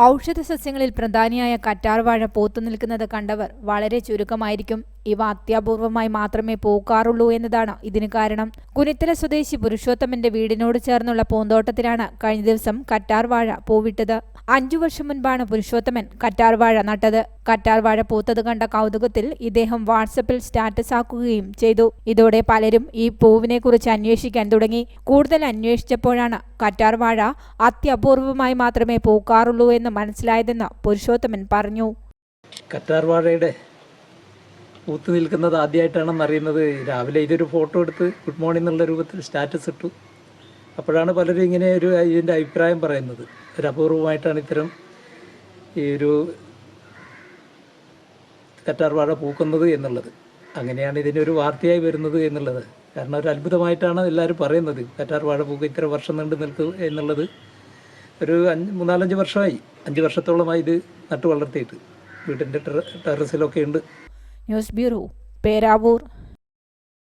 ഔഷധ സസ്യങ്ങളിൽ പ്രധാനിയായ കറ്റാർവാഴ പോത്തു നിൽക്കുന്നത് കണ്ടവർ വളരെ ചുരുക്കമായിരിക്കും. ഇവ അത്യപൂർവമായി മാത്രമേ പൂക്കാറുള്ളൂ എന്നതാണ് ഇതിന് കാരണം. കുനിത്തല സ്വദേശി പുരുഷോത്തമന്റെ വീടിനോട് ചേർന്നുള്ള പൂന്തോട്ടത്തിലാണ് കഴിഞ്ഞ ദിവസം കറ്റാർവാഴ പൂവിട്ടത്. അഞ്ചു വർഷം മുൻപാണ് പുരുഷോത്തമൻ കറ്റാർവാഴ നട്ടത്. കറ്റാർവാഴ പൂത്തത് കണ്ട കൗതുകത്തിൽ ഇദ്ദേഹം വാട്സപ്പിൽ സ്റ്റാറ്റസ് ആക്കുകയും ചെയ്തു. ഇതോടെ പലരും ഈ പൂവിനെ കുറിച്ച് അന്വേഷിക്കാൻ തുടങ്ങി. കൂടുതൽ അന്വേഷിച്ചപ്പോഴാണ് കറ്റാർവാഴ അത്യപൂർവമായി മാത്രമേ പൂക്കാറുള്ളൂ എന്ന് മനസ്സിലായതെന്ന് പുരുഷോത്തമൻ പറഞ്ഞു. കറ്റാർവാഴയുടെ പൂത്ത് നിൽക്കുന്നത് ആദ്യമായിട്ടാണെന്ന് അറിയുന്നത് രാവിലെ ഇതൊരു ഫോട്ടോ എടുത്ത് ഗുഡ് മോർണിംഗ് എന്നുള്ള രൂപത്തിൽ സ്റ്റാറ്റസ് ഇട്ടു. അപ്പോഴാണ് പലരും ഇങ്ങനെ ഒരു ഇതിന്റെ അഭിപ്രായം പറയുന്നത്. ഒരു അപൂർവമായിട്ടാണ് ഇത്തരം ഈ ഒരു കറ്റാർ വാഴ പൂക്കുന്നത് എന്നുള്ളത്. അങ്ങനെയാണ് ഇതിനൊരു വാർത്തയായി വരുന്നത് എന്നുള്ളത്. കാരണം ഒരു അത്ഭുതമായിട്ടാണ് എല്ലാവരും പറയുന്നത് കറ്റാർ വാഴ പൂക്ക ഇത്ര വർഷം നീണ്ടു നിൽക്കും എന്നുള്ളത്. ഒരു അഞ്ച് മൂന്നാലഞ്ച് വർഷമായി. അഞ്ച് വർഷത്തോളമായി ഇത് നട്ടു വളർത്തിയിട്ട്. വീട്ടിന്റെ ടെറസിലൊക്കെ ഉണ്ട്. News bureau Peravoor.